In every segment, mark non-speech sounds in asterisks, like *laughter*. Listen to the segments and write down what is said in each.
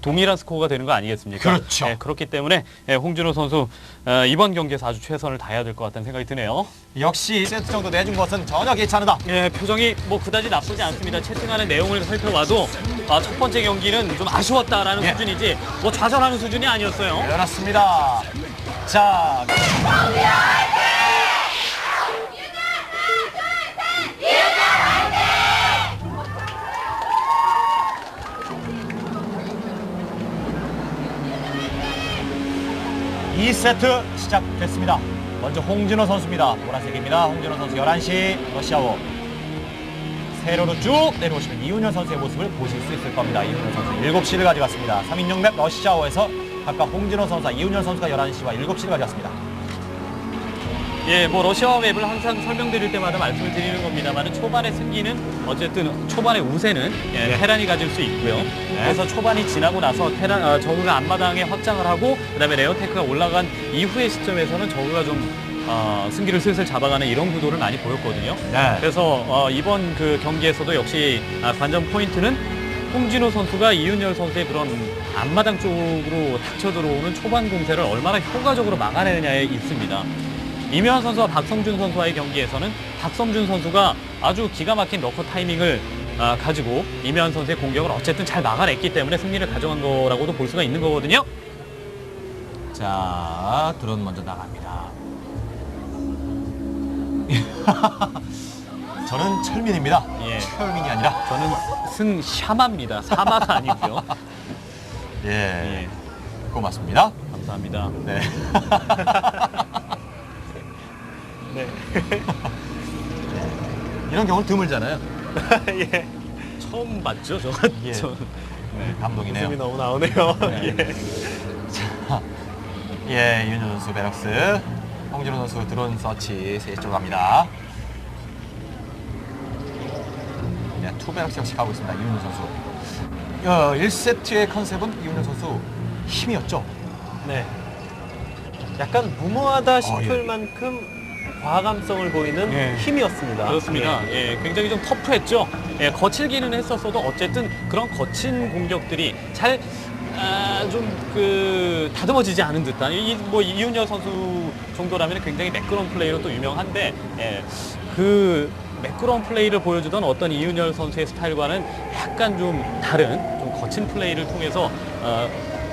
동일한 스코어가 되는 거 아니겠습니까? 그렇죠. 예, 그렇기 때문에 예, 홍진호 선수 어, 이번 경기에서 아주 최선을 다해야 될 것 같다는 생각이 드네요. 역시 세트 정도 내준 것은 전혀 괜찮다. 예, 표정이 뭐 그다지 나쁘지 않습니다. 채팅하는 내용을 살펴봐도 아, 첫 번째 경기는 좀 아쉬웠다라는 예. 수준이지 뭐 좌절하는 수준이 아니었어요. 그렇습니다. 자, 이세트 시작됐습니다. 먼저 홍진호 선수입니다. 보라색입니다. 홍진호 선수 11시 러시아워. 세로로 쭉 내려오시면 이훈현 선수의 모습을 보실 수 있을 겁니다. 이훈현 선수 7시를 가져갔습니다. 3인용 맵 러시아워에서 각각 홍진호 선수와 이훈현 선수가 11시와 7시를 가져갔습니다. 예, 뭐 러시아와 맵을 항상 설명드릴 때마다 말씀을 드리는 겁니다만 초반의 승기는 어쨌든 초반의 우세는 예, 테란이 가질 수 있고요. 그래서 초반이 지나고 나서 테란 어, 저그가 앞마당에 확장을 하고 그다음에 레어테크가 올라간 이후의 시점에서는 저그가 좀 어, 승기를 슬슬 잡아가는 이런 구도를 많이 보였거든요. 네. 그래서 어, 이번 그 경기에서도 역시 아, 관전 포인트는 홍진호 선수가 이윤열 선수의 그런 앞마당 쪽으로 닥쳐 들어오는 초반 공세를 얼마나 효과적으로 막아내느냐에 있습니다. 이명환 선수와 박성준 선수와의 경기에서는 박성준 선수가 아주 기가 막힌 러커 타이밍을 아, 가지고 이명환 선수의 공격을 어쨌든 잘 막아냈기 때문에 승리를 가져간 거라고도 볼 수가 있는 거거든요. 자, 드론 먼저 나갑니다. *laughs* 저는 철민입니다. 예. 철민이 아니라 저는 승 샤마입니다. 사마가 아니고요. *laughs* 예, 예, 고맙습니다. 감사합니다. 네. *laughs* 네. *laughs* 이런 경우는 드물잖아요. *laughs* 예. 처음 봤죠, 저. 예. 저 네. 감동이네요. 웃음이 너무 나오네요. *laughs* 네. 예. 예, 이윤현 선수 베럭스, 홍진호 선수 드론 서치 세쪽 갑니다. 네, 투 베럭스 역시 가고 있습니다. 이윤현 선수. 어, 1세트의 컨셉은 이윤현 선수 힘이었죠. 네. 약간 무모하다 싶을 예. 만큼 과감성을 보이는 예. 힘이었습니다. 그렇습니다. 예, 굉장히 좀 터프했죠. 예, 거칠기는 했었어도 어쨌든 그런 거친 공격들이 잘, 아, 좀 그, 다듬어지지 않은 듯한, 이, 뭐, 이윤열 선수 정도라면 굉장히 매끄러운 플레이로 또 유명한데, 예, 그, 매끄러운 플레이를 보여주던 어떤 이윤열 선수의 스타일과는 약간 좀 다른, 좀 거친 플레이를 통해서, 어,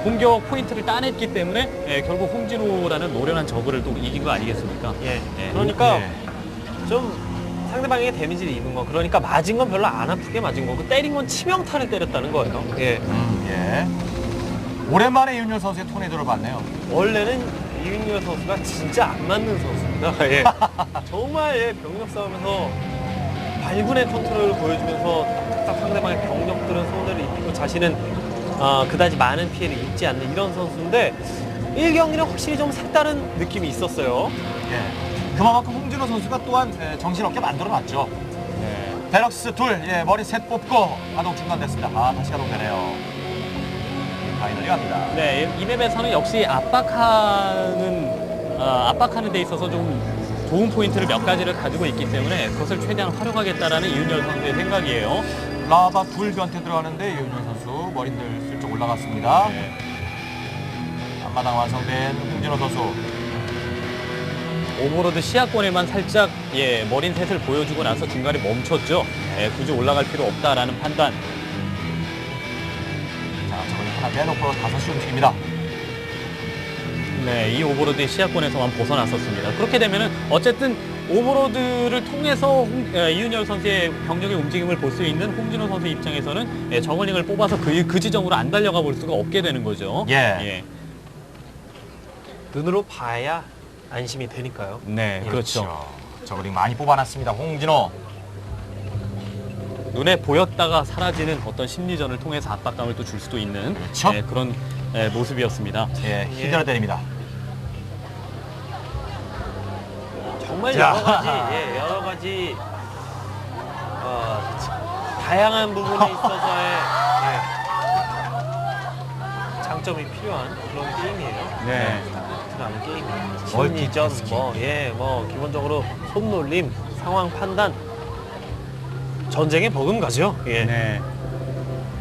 공격 포인트를 따냈기 때문에 예, 결국 홍진호라는 노련한 저그를 또 이긴 거 아니겠습니까? 예. 예. 그러니까 예. 좀 상대방에게 데미지를 입은 거. 그러니까 맞은 건 별로 안 아프게 맞은 거고 때린 건 치명타를 때렸다는 거예요. 예. 음, 예. 오랜만에 이윤현 선수의 토네이도를 봤네요. 원래는 이윤열 선수가 진짜 안 맞는 선수입니다. *laughs* 예. 정말 예, 병력 싸움에서 발군의 컨트롤을 보여주면서 딱 상대방의 병력들은 손해를 입히고 자신은 아, 그다지 많은 피해를 입지 않는 이런 선수인데 1경기는 확실히 좀 색다른 느낌이 있었어요. 예. 그만큼 홍진호 선수가 또한 예, 정신없게 만들어놨죠. 네. 베럭스 둘, 예, 머리 셋 뽑고 가동 중단됐습니다. 아, 다시 가동되네요. 파이널이 갑니다. 네, 이 맵에서는 역시 압박하는 어, 압박하는 데 있어서 좀 좋은 포인트를 몇 가지를 가지고 있기 때문에 그것을 최대한 활용하겠다라는 이윤열 선수의 생각이에요. 라바 둘 변태 들어가는데 이윤현 선수 머리들 올라갔습니다. 앞마당 완성된 홍진호 선수. 오버로드 시야권에만 살짝 예, 머린 셋을 보여주고 나서 중간에 멈췄죠. 예, 굳이 올라갈 필요 없다라는 판단. 자, 저걸 하나 빼놓고 다섯 시 움직입니다. 네, 이 오버로드의 시야권에서만 벗어났었습니다. 그렇게 되면은 어쨌든 오버로드를 통해서 홍- 예, 이윤열 선수의 병력의 움직임을 볼 수 있는 홍진호 선수 입장에서는 예, 저글링을 뽑아서 그, 그 지점으로 안 달려가 볼 수가 없게 되는 거죠. 예. 눈으로 봐야 안심이 되니까요. 네, 그렇죠. 저그링 많이 뽑아놨습니다. 홍진호. 눈에 보였다가 사라지는 어떤 심리전을 통해서 압박감을 또 줄 수도 있는 그렇죠. 예, 그런 예, 모습이었습니다. 예, 히드라 때립니다. 정말 자. 여러 가지, 예, 여러 가지 어, 다양한 부분에 *laughs* 있어서의 예, 장점이 필요한 그런 게임이에요. 네. 라는 게임이에요. 심리전, 뭐, 예, 뭐 기본적으로 손놀림, 상황 판단, 전쟁의 버금가죠. 예. 네.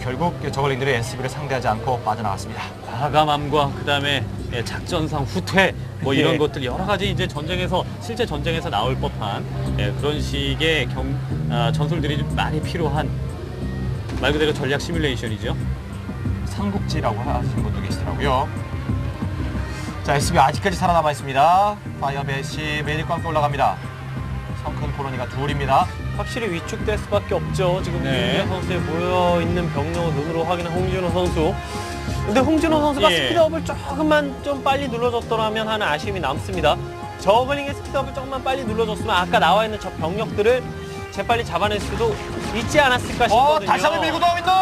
결국 저글링들이 SB를 상대하지 않고 빠져나갔습니다. 과감함과 그다음에 예, 작전상 후퇴 뭐 이런 예. 것들 여러 가지 이제 전쟁에서 실제 전쟁에서 나올 법한 예, 그런 식의 경 아, 전술들이 좀 많이 필요한 말 그대로 전략 시뮬레이션이죠. 삼국지라고 하시는 분도 계시더라고요. 자, SB 아직까지 살아남아 있습니다. 파이어벳이 메딕과 함께 올라갑니다. 성큰 코로니가 둘입니다. 확실히 위축될 수밖에 없죠. 지금 네. 이윤열 선수의 모여 있는 병력을 눈으로 확인한 홍진호 선수. 근데 홍진호 선수가 예. 스피드업을 조금만 좀 빨리 눌러줬더라면 하는 아쉬움이 남습니다. 저글링의 스피드업을 조금만 빨리 눌러줬으면 아까 나와 있는 저 병력들을 재빨리 잡아낼 수도 있지 않았을까 어, 싶거든요. 다시 한번 밀고 나오고 있는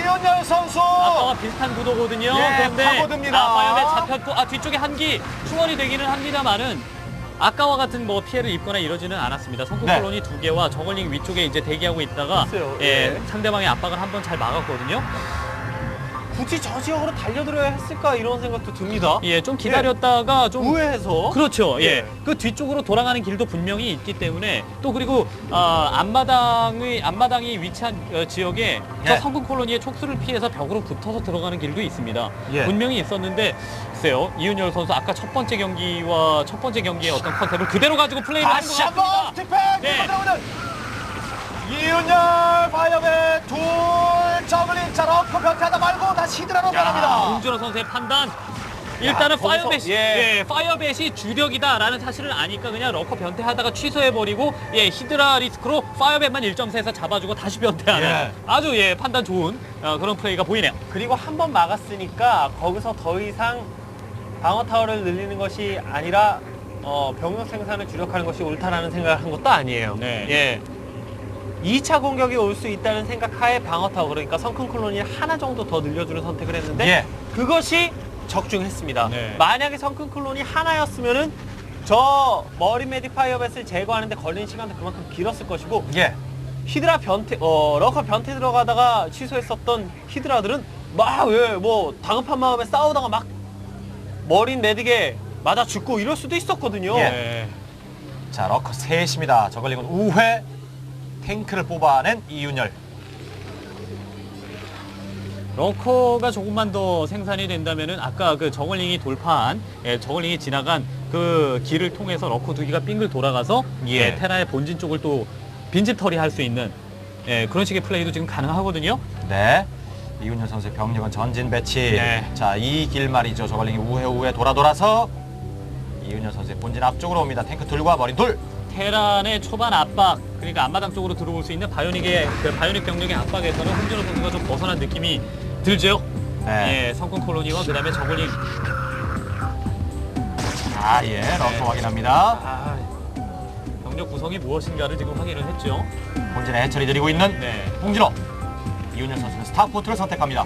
이현열 선수. 아까와 비슷한 구도거든요. 예, 그런데 파고듭니다. 아, 파이어벳 잡혔고 아 뒤쪽에 한기 충원이 되기는 합니다만은 아까와 같은 뭐 피해를 입거나 이러지는 않았습니다. 성공 네. 콜론이 두 개와 저글링 위쪽에 이제 대기하고 있다가 예, 예. 상대방의 압박을 한번 잘 막았거든요. 굳이 저 지역으로 달려들어야 했을까 이런 생각도 듭니다. 예, 좀 기다렸다가 좀 우회해서 그렇죠. 예. 예. 그 뒤쪽으로 돌아가는 길도 분명히 있기 때문에 또 그리고 아, 앞마당의 앞마당이 위치한 어, 지역에 저 예. 성군 콜로니의 촉수를 피해서 벽으로 붙어서 들어가는 길도 있습니다. 예. 분명히 있었는데 글쎄요. 이윤열 선수 아까 첫 번째 경기와 첫 번째 경기의 어떤 컨셉을 그대로 가지고 플레이를 한것 다시 한번 같습니다. 스틱팩 네. 이윤열 파 이어벳 둘 저글링 자 러커 변태하다 말고 다시 히드라로 야, 변합니다. 홍준호 선수의 판단. 일단은 거기서, 파이어벳이 예. 예, 파이어벳이 주력이다라는 사실을 아니까 그냥 러커 변태하다가 취소해버리고 예 히드라 리스크로 파이어벳만 1.4에서 잡아주고 다시 변태하는 예. 아주 예 판단 좋은 어, 그런 플레이가 보이네요. 그리고 한 번 막았으니까 거기서 더 이상 방어 타워를 늘리는 것이 아니라 어, 병력 생산을 주력하는 것이 옳다라는 생각을 한 것도 아니에요. 네. 예. 2차 공격이 올 수 있다는 생각 하에 방어 타워 그러니까 성큰 콜로니 하나 정도 더 늘려주는 선택을 했는데 예. 그것이 적중했습니다. 네. 만약에 성큰 콜로니 하나였으면은 저 머리 메딕 파이어벳을 제거하는데 걸린 시간도 그만큼 길었을 것이고 예. 히드라 변태, 어, 러커 변태 들어가다가 취소했었던 히드라들은 막, 왜, 뭐, 다급한 마음에 싸우다가 막, 머린 메딕에 맞아 죽고 이럴 수도 있었거든요. 예. 자 러커 셋입니다. 저글링은 우회 탱크를 뽑아낸 이윤열. 러커가 조금만 더 생산이 된다면은 아까 그 저글링이 돌파한 예, 저글링이 지나간 그 길을 통해서 러커 두 개가 빙글 돌아가서 예. 예, 테라의 본진 쪽을 또 빈집 처리할 수 있는 예, 그런 식의 플레이도 지금 가능하거든요. 네. 이윤열 선수의 병력은 전진 배치. 네. 자, 이 길 말이죠. 저걸링이 우회 우회 돌아 돌아서 이윤열 선수의 본진 앞쪽으로 옵니다. 탱크 둘과 머리 둘. 테란의 초반 압박 그러니까 앞마당 쪽으로 들어올 수 있는 바이오닉의 그 바이오닉 병력의 압박에서는 홍준호 선수가 좀 벗어난 느낌이 들죠. 네. 예, 성큰 콜로니와 그다음에 저글링 아, 예. 러커 확인합니다. 아, 병력 구성이 무엇인가를 지금 확인을 했죠. 본진에 해처리 드리고 있는 네. 홍진호. 이윤열 선수는 스타포트를 선택합니다.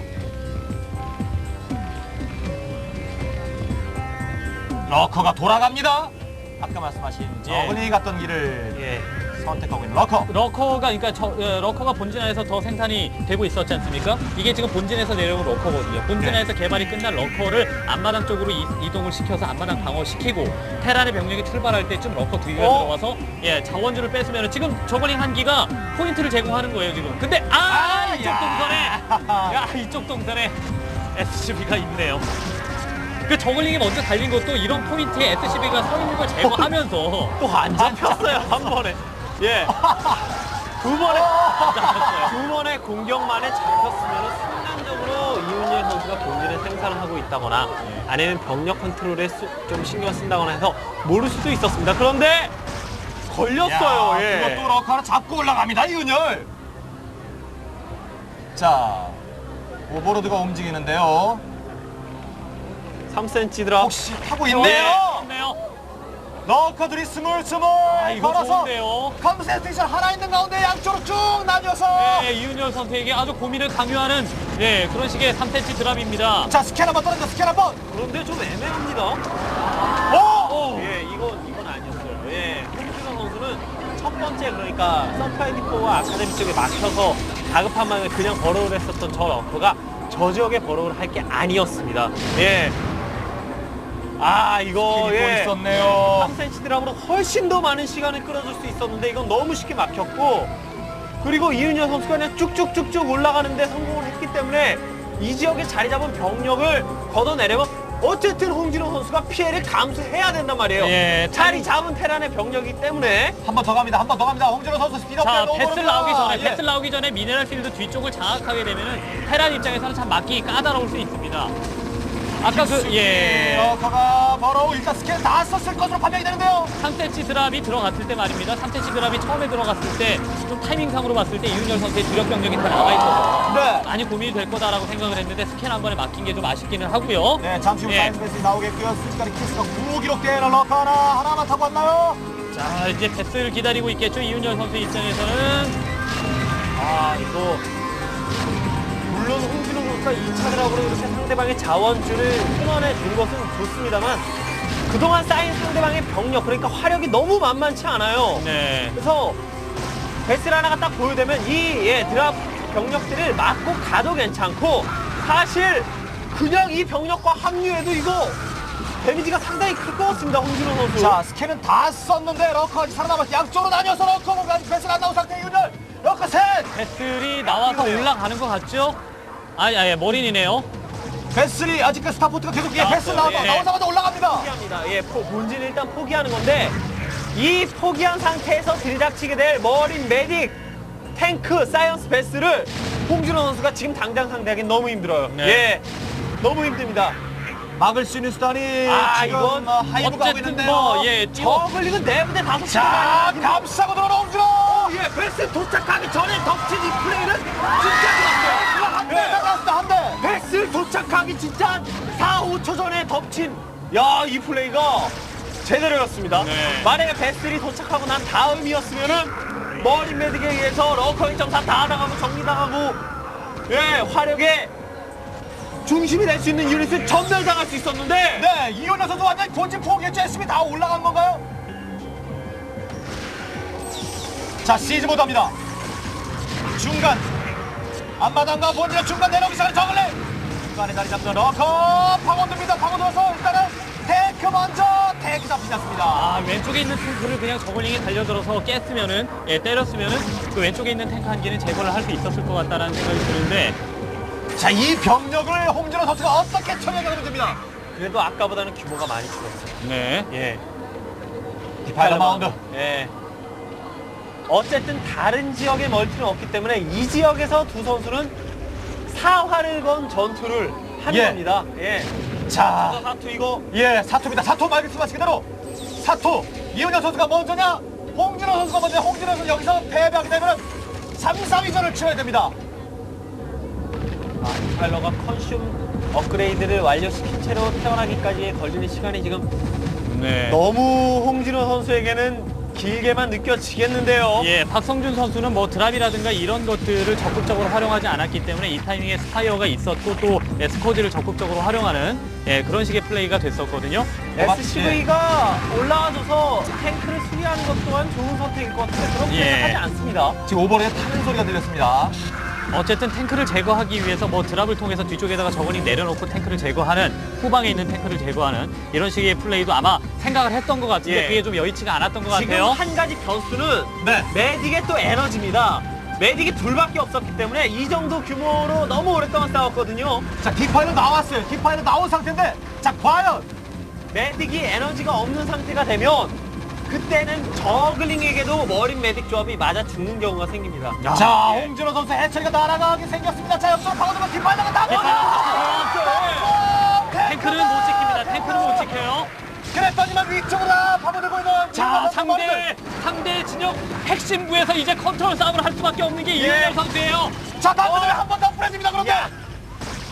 러커가 돌아갑니다. 아까 말씀하신 저글링이 갔던 길을 예. 선택하고 있는 러커. 러커가 그러니까 저, 어, 러커가 본진 안에서 더 생산이 되고 있었지 않습니까? 이게 지금 본진에서 내려온 러커거든요. 본진 네. 개발이 끝난 러커를 앞마당 쪽으로 이, 이동을 시켜서 앞마당 방어시키고 테란의 병력이 출발할 때쯤 러커 두 개가 어? 들어와서 예 자원줄을 뺐으면 지금 저글링 한 기가 포인트를 제공하는 거예요 지금. 근데 아, 아, 이쪽 야. 동선에 야 이쪽 동선에 SCB가 있네요. 그 저글링이 먼저 달린 것도 이런 포인트에 SCB가 서 있는 걸 제거하면서 또안 잡혔어요, 한 번에. 예. 두 번에, 두 번의 공격만에 잡혔으면 순간적으로 이윤열 선수가 본진에 생산을 하고 있다거나 아니면 병력 컨트롤에 수- 좀 신경 쓴다거나 해서 모를 수도 있었습니다. 그런데 걸렸어요. 야, 예. 그것도 하나 잡고 올라갑니다. 이윤열. 자, 오버로드가 움직이는데요. 3cm 드랍. 혹시 타고 있네요. 네요. 러커들이 스물스물 아 이거 걸어서 좋은데요. 컨센트레이션 하나 있는 가운데 양쪽으로 쭉 나뉘어서 네, 이윤열 선수에게 아주 고민을 강요하는 네, 그런 식의 3cm 드랍입니다. 자 스캔 한번 떨어져 스캔 한번 그런데 좀 애매합니다. 오! 오! 예, 이건 이건 아니었어요. 예, 홍준호 선수는 첫 번째 그러니까 서프라이디포와 아카데미 쪽에 막혀서 다급한 마음에 그냥 버러우를 했었던 저 러커가 저 지역에 버러우를 할 게 아니었습니다. 예. 아 이거 예. 있었네요 3cm 드랍으로 훨씬 더 많은 시간을 끌어줄 수 있었는데 이건 너무 쉽게 막혔고 그리고 이윤열 선수가 그냥 쭉쭉쭉쭉 올라가는데 성공을 했기 때문에 이 지역에 자리 잡은 병력을 걷어내려면 어쨌든 홍진호 선수가 피해를 감수해야 된단 말이에요. 예, 자리 잡은 테란의 병력이기 때문에 한 번 더 갑니다. 한 번 더 갑니다. 홍진호 선수 스피드업 자, 패스. 나오기 전에, 예. 패스 나오기 전에 미네랄 필드 뒤쪽을 장악하게 되면은 테란 입장에서는 참 막기 까다로울 수 있습니다. 아까 그, 예. 러커가 바로 일단 스킬 다 썼을 것으로 판명이 되는데요. 3cm 드랍이 들어갔을 때 말입니다. 3cm 드랍이 처음에 들어갔을 때 좀 타이밍상으로 봤을 때 이윤열 선수의 주력 병력이 다 나와 있어서 네. 많이 고민이 될 거다라고 생각을 했는데 스캔 한 번에 막힌 게 좀 아쉽기는 하고요. 네, 잠시 후 예. 사이언스 베이스 나오겠고요. 순식간에 키스가 9 기록되는 러커 하나 하나만 타고 왔나요? 자, 이제 패스를 기다리고 있겠죠. 이윤열 선수 입장에서는. 아 이거 물론 홍진호 선수가 2차 드랍으로 이렇게 상대방의 자원줄을 끊어내 준 것은 좋습니다만 그동안 쌓인 상대방의 병력 그러니까 화력이 너무 만만치 않아요. 네. 그래서 베스를 하나가 딱 보여되면 이 예, 드랍 병력들을 막고 가도 괜찮고 사실 그냥 이 병력과 합류해도 이거 데미지가 상당히 클 것 같습니다 홍진호 선수. 자, 스캔은 다 썼는데 러커 아직 살아남았 양쪽으로 나뉘어서 러커 공간 패스가 안 나온 상태 이윤열 러커 셋! 패스들이 나와서 올라가는 것 같죠? 아니, 아니, 머린이네요. 베슬이 아직 그 스타포트가 계속 예. 패스 나와, 예. 나오자마자 올라갑니다. 포기합니다. 예, 포, 본진 일단 포기하는 건데 이 포기한 상태에서 들이닥치게 될 머린 메딕 탱크 사이언스 베스를 홍준호 선수가 지금 당장 상대하기 너무 힘들어요. 네. 예, 너무 힘듭니다. 막을 수 있는 수단이 아, 지금 이건 어, 하이브가 하고 어쨌든 있는데요. 뭐, 예, 뛰어. 저글링은 네 부대 다섯 자, 개 감싸고 들어오는 홍준호! 예, 베스 도착하기 전에 덮친 이 플레이는 진짜. 한 대, 나갔습니다, 한 대! 베스 도착하기 진짜 한 4, 5초 전에 덮친 야, 이 플레이가 제대로였습니다. 네. 만약에 베슬이 도착하고 난 다음이었으면은 머린 메딕에 의해서 러커 인정사 다 나가고 정리당하고 예, 화력의 중심이 될 수 있는 유닛을 전멸당할 수 있었는데 네, 이윤열 선수 완전히 본진 포기했죠. SB 다 올라간 건가요? 자, 시즈 모드입니다. 중간. 앞마당과 본진의 중간 내려오기 시작한 저글링. 중간에 자리 잡는 러커. 파고듭니다. 파고들어서 일단은 테이크 먼저. 테이크 잡히지 않습니다. 아, 왼쪽에 있는 탱크를 그냥 저글링에 달려들어서 깼으면은, 예, 때렸으면은 그 왼쪽에 있는 탱크 한 개는 제거를 할 수 있었을 것 같다는 생각이 드는데, 자, 이 병력을 홍진호 선수가 어떻게 처리하게 됩니다. 그래도 아까보다는 규모가 많이 줄었어요. 네. 예. 디파일러 마운드. 예. 어쨌든 다른 지역의 멀티는 없기 때문에 이 지역에서 두 선수는 사활을 건 전투를 하는 예. 겁니다. 예. 자, 사투 이거 예, 사토입니다. 사토 말씀하신 그대로 사토 이훈영 선수가 먼저냐 홍진호 선수가 먼저 홍진호 선수 여기서 패배하게 되면 3, 3위전을 치러야 됩니다. 아, 디파일러가 컨슘 업그레이드를 완료시킨 채로 태어나기까지 걸리는 시간이 지금 네. 너무 홍진호 선수에게는 길게만 느껴지겠는데요. 예, 박성준 선수는 뭐 드랍이라든가 이런 것들을 적극적으로 활용하지 않았기 때문에 이 타이밍에 스파이어가 있었고 또 예, 스코지를 적극적으로 활용하는 예, 그런 식의 플레이가 됐었거든요. SCV가 올라와줘서 탱크를 수리하는 것 또한 좋은 선택일 것 같은데 그렇게 예. 생각하지 않습니다. 지금 오버레에 타는 소리가 들렸습니다. 어쨌든 탱크를 제거하기 위해서 뭐 드랍을 통해서 뒤쪽에다가 저거닝 내려놓고 탱크를 제거하는 후방에 있는 탱크를 제거하는 이런 식의 플레이도 아마 생각을 했던 것 같은데 예. 그게 좀 여의치가 않았던 것 지금 같아요. 한 가지 변수는 네. 메딕의 또 에너지입니다. 메딕이 둘밖에 없었기 때문에 이 정도 규모로 너무 오랫동안 싸웠거든요. 자, 디파일러 나왔어요. 디파일러 나온 상태인데 자, 과연 메딕이 에너지가 없는 상태가 되면 그때는 저글링에게도 머린 메딕 조합이 맞아 죽는 경우가 생깁니다. 자, 예. 홍진호 선수 해처리가 날아가게 생겼습니다. 자, 옆으로 파고들면 디파일러가 나와! 탱크는 못 지킵니다. 탱크는 못 지켜요. 그랬더니만 위쪽으로 파고들고 있는 자, 상대. 상대 진영 핵심부에서 이제 컨트롤 싸움을 할 수밖에 없는 게 이윤열 선수예요. 자, 다음 분에 한번 더 뿌려집니다. 그런데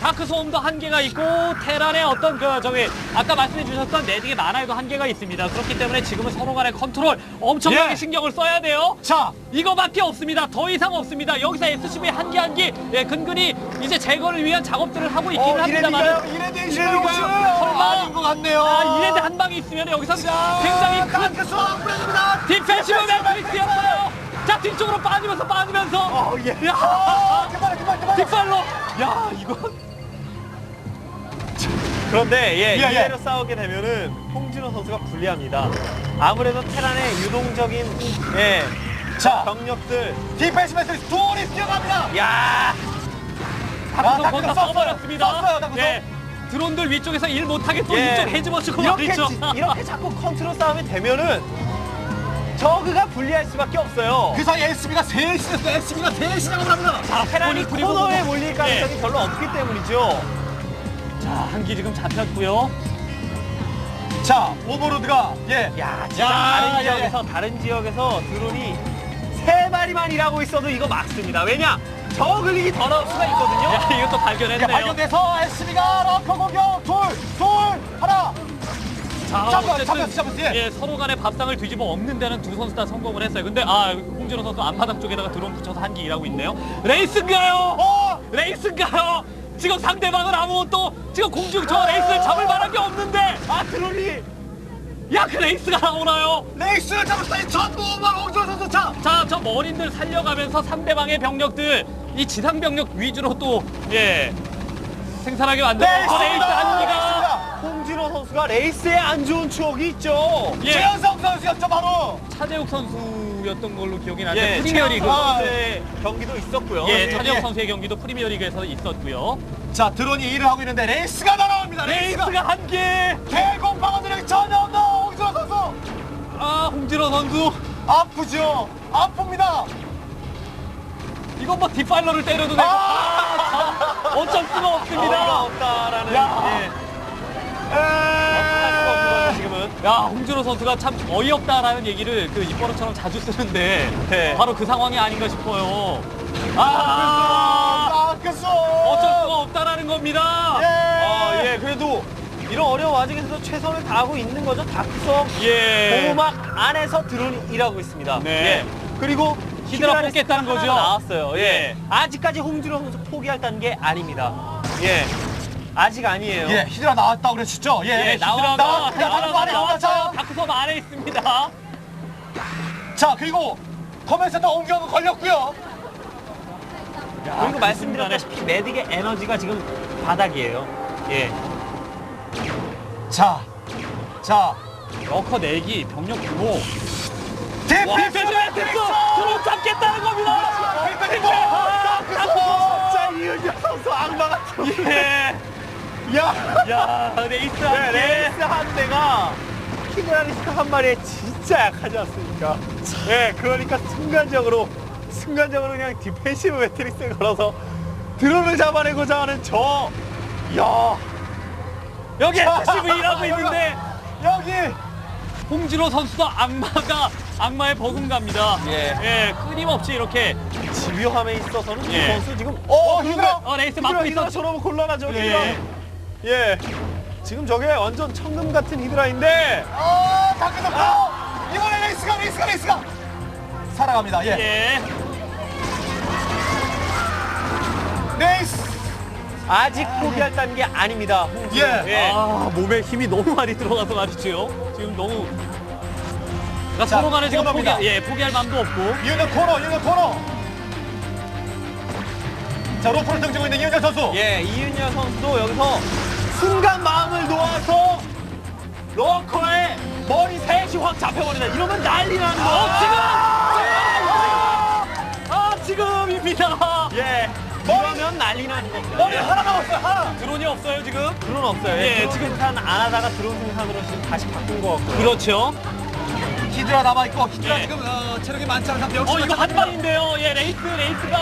다크 소음도 한계가 있고 테란의 어떤 그 저기 아까 말씀해 주셨던 내dig의 만화에도 한계가 있습니다. 그렇기 때문에 지금은 서로 간의 컨트롤 엄청나게 예. 신경을 써야 돼요. 자, 이거밖에 없습니다. 더 이상 없습니다. 여기서 SCV 한기 한기 예, 근근히 이제 제거를 위한 작업들을 하고 있기는 어, 합니다만? 이레디 이레디가요? 설마? 아닌 것 같네요. 아, 이레드 한 방이 있으면 여기서 자, 굉장히 큰. 디펜시브 매트릭스였어요. 자 뒤쪽으로 빠지면서 빠지면서 어, 예. 야 아, 그만해, 그만, 그만. 뒷발로 야 이거 그런데 예, 예, 예. 이대로 싸우게 되면은 홍진호 선수가 불리합니다. 아무래도 테란의 유동적인 예, 자, 병력들 디펜스 매트릭스 둘이 뛰어갑니다. 야 다크선 거기다 썼어요. 써버렸습니다. 썼어요, 다크선. 네. 드론들 위쪽에서 일 못하게 또 예. 이쪽 해집어주고 이렇게 말이죠. 지- 이렇게 자꾸 컨트롤 싸움이 되면은 저그가 불리할 수밖에 없어요. 그 사이 SB가 됐어요. SB가 나가합니다 자, 테란이 그리고 코너에 뭐- 몰릴 가능성이 예. 별로 없기 때문이죠. 자, 한기 지금 잡혔고요. 자, 오버로드가 예. 야, 진짜 야, 다른 야, 지역에서 다른 지역에서 드론이 세 마리만 일하고 있어도 이거 막습니다. 왜냐? 저글링이 더 나올 수가 있거든요. 야, 이것도 예, 발견했네요. 발견돼서 SB가 러커 공격 둘, 둘, 하나. 자, 어쨌든, 잡았어, 잡았어, 예. 예, 서로 간의 밥상을 뒤집어 엎는 데는 두 선수 다 성공을 했어요. 근데 아, 홍진호 선수 앞마당 쪽에다가 드론 붙여서 한기 일하고 있네요. 레이스인가요? 어! 레이스인가요? 지금 상대방은 아무것도 지금 공중 저 레이스를 잡을 만한 게 없는데 아, 드론이 야 그 레이스가 나오나요? 레이스를 잡았어요. 전무만 홍준 선수 차. 자 저 머린들 살려가면서 상대방의 병력들 이 지상 병력 위주로 또 예 생산하게 만들고 레이스! 어, 레이스 한기가 홍진호 선수가 레이스에 안 좋은 추억이 있죠. 예 최현성 선수였죠 바로. 차재욱 선수였던 걸로 기억이 나는데 예, 프리미어리그 선수의 경기도 있었고요. 예 예. 차재욱 예. 선수의 경기도 프리미어리그에서 있었고요. 자, 드론이 일을 하고 있는데 레이스가 날아옵니다. 레이스가. 레이스가 한기 개공 방어드력이 전혀 없는 홍준 선수. 아 홍진호 선수 아프죠. 아픕니다. 이건 뭐 뒷발로를 때려도 되고 아! 아, *laughs* 어쩔 수가 없습니다. 없다라는 야. 예. 에. 지금은. 야 홍준호 선수가 참 어이없다라는 얘기를 그 입버릇처럼 자주 쓰는데 네. 바로 그 상황이 아닌가 싶어요. 아 아, 그소. 어쩔 수가 없다라는 겁니다. 예. 아, 예, 그래도 이런 어려운 와중에서도 최선을 다하고 있는 거죠. 다크섬 예. 보호막 안에서 드론이 일하고 있습니다. 네. 예. 그리고 히드라 뽑겠다는 거죠? 나왔어요. 예. 예. 아직까지 홍준호 선수 포기했다는 게 아닙니다. 예. 아직 아니에요. 예, 히드라 나왔다고 그랬었죠? 예, 예, 나와- 나와- 나왔어요. 나와- 다크섬 안에 있습니다. 자, 그리고 커맨센터 옮겨서 걸렸고요. 그리고 말씀드렸다시피 메딕의 에너지가 지금 바닥이에요. 예. 자, 자, 러커 내기 병력 규모. 디피스 패드매트스 드론 잡겠다는 겁니다. 아, 진짜 이은혁 선수 악마 같은. 예. 야, 야 레이스 네, 한 개. 레이스 한 대가 히드라리스크 한 마리에 진짜 약하지 않습니까? 예, 그러니까 순간적으로 순간적으로 그냥 디펜시브 매트릭스를 걸어서 드론을 잡아내고자 하는 저, 야, 여기 SCV 일하고 있는데 *laughs* 여기 홍진호 선수도 악마가 악마의 버금갑니다. 예. 끊임없이 이렇게 집요함에 있어서는 예. 이 선수 지금 어, 근데 히드라! 어 레이스 막고 있었죠. 저러면 곤란하죠. 예. 히드라. 예. 지금 저게 완전 천금 같은 히드라인데 어, 다크서 아. 이번에 레이스가 레이스가 레이스가 살아갑니다. 예, 예. 레이스. 아직 포기했다는 게 아닙니다. 홍진호. 예. 아 몸에 힘이 너무 많이 들어가서 말이죠. 지금 너무 그러니까 자, 서로 간에 지금 포기, 코너입니다. 예, 포기할 마음도 없고 이은혁 코너, 이은혁 코너. 자, 로프를 등지고 있는 이은혁 선수. 예, 이윤여 선수도 여기서 순간 마음을 놓아서 러커에 머리 셋이 확 잡혀버린다. 이러면 난리 나는 거. 어, 지금! 아 지금입니다. 예, 이러면 난리 나는 겁니다. 머리 예. 하나 남았어요, 하나. 드론이 없어요 지금. 드론 없어요. 예, 예, 지금 지금 생산 안 하다가 드론 생산으로 지금 다시 바꾼 것 같고요. 그렇죠. 히드라 남아있고, 히드라 예. 지금 어, 체력이 많지 않은 상태. 역시 어 이거 한 방인데요. 예 레이스 레이스가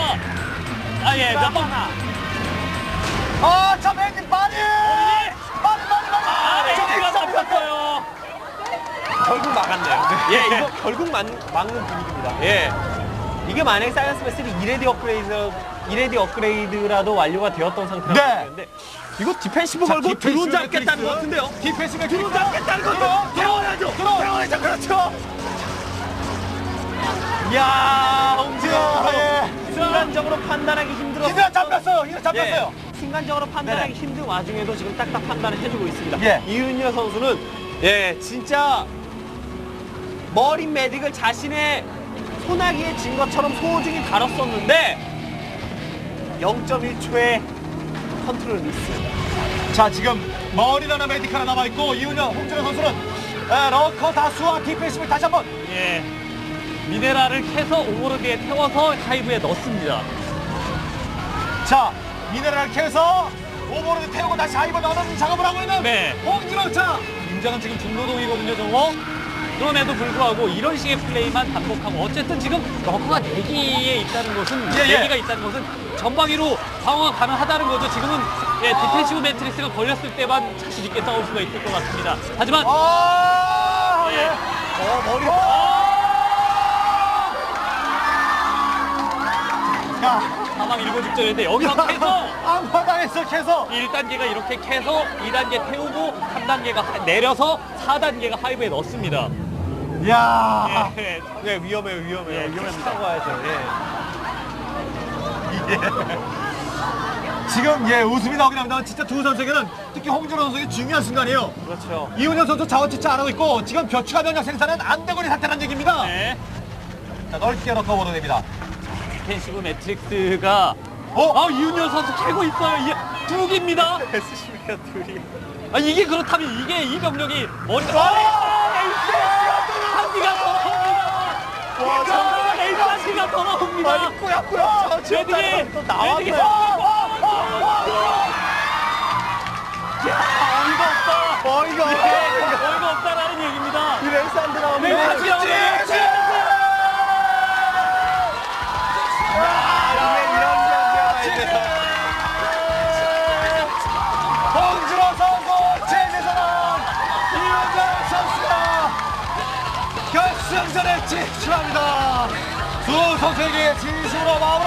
아 예 몇 방. 아, 자, 맨님 빨리! 예. 빨리, 빨리, 빨리! 아 레이스가 저기 있어, 잡혔어요. 결국 막았네요. 예, 이거 결국 막, 막는 분위기입니다. 예. 이게 만약에 사이언스 베슬이 2레디 업그레이드, 2레디 업그레이드라도 완료가 되었던 상태라고 네. 이거 디펜시브 자, 걸고 드론 잡겠다는. 것 같은데요. 디펜시브 드론 잡겠다는 것도 들어와야죠. 들어와야죠. 그렇죠. 이야, 홍진호. 예. 순간적으로 판단하기 힘들었어. 히드라 잡혔어요. 히드라 잡혔어요. 예, 순간적으로 판단하기 네네. 힘든 와중에도 지금 딱딱 판단을 해주고 있습니다. 예. 이윤여 선수는 예 진짜 머린 메딕을 자신의 소나기에 진 것처럼 소중히 다뤘었는데 0.1초의 컨트롤 미스. 자, 지금 머리 하나 메딕 하나 남아있고, 이은혁, 홍준호 선수는 아, 러커 다수와 디펜시브를 다시 한 번. 예. 미네랄을 캐서 오버로드에 태워서 하이브에 넣습니다. 자, 미네랄 캐서 오버로드 태우고 다시 하이버 넣는 작업을 하고 있는 네. 홍진호 차. 굉장한 지금 중노동이거든요, 저거. 그럼에도 불구하고 이런 식의 플레이만 반복하고 어쨌든 지금 러커가 4기에 있다는 것은 예, 예. 4기가 있다는 것은 전방위로 방어가 가능하다는 거죠. 지금은 예, 디펜시브 매트릭스가 걸렸을 때만 자신 있게 싸울 수가 있을 것 같습니다. 하지만 아, 예. 네. 어, 머리. 자, 사망 일고 직전인데 여기서 캐서 안마당에서 캐서 1단계가 이렇게 캐서 2단계 태우고 3단계가 내려서 4단계가 하이브에 넣습니다. 야 예. 네, 위험해요, 위험해요. 예, 위험합니다. 타고 가야죠. 예. *laughs* 지금 예 웃음이 나오긴 합니다. 진짜 두 선수에게는 특히 홍진호 선수에게 중요한 순간이에요. 그렇죠. 이훈현 선수 자원 채취 안 하고 있고 지금 벼추가 변력 생산은 안되거리 사태란 얘기입니다. 네. 자, 넓게 넣고 보도 됩니다. 디펜시브 매트릭스가 어? 아 이윤열 선수 캐고 있어요. 이 뚝입니다. SCB가 둘이. 아 이게 그렇다면 이게 이 병력이 머리가 와! 한기가 더 와, 자, 에이스 한기가 더 나옵니다. 아니, 꾸역꾸역. 애들이 또 나왔네. 애들이 어이가 없다. 어이가 예, 어이가 없다라는 얘기입니다. 이 렉스 안 네, 들어가면. 같이 나오면 승전에 진출합니다. 두 선수에게 진심으로 마음을